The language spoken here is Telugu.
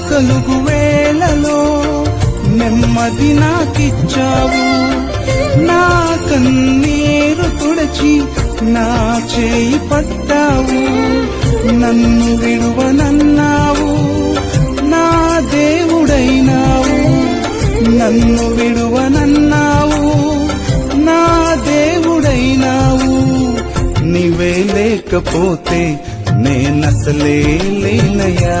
కలుగు వేళలో నెమ్మది నాకిచ్చావు. నా కన్నీరు తుడచి నా చేయి పట్టావు. నన్ను విడువనన్నావు. నా దేవుడైనావు. నన్ను విడువనన్నావు. నా దేవుడైనావు. నీవే లేకపోతే నేనసలే లేనయా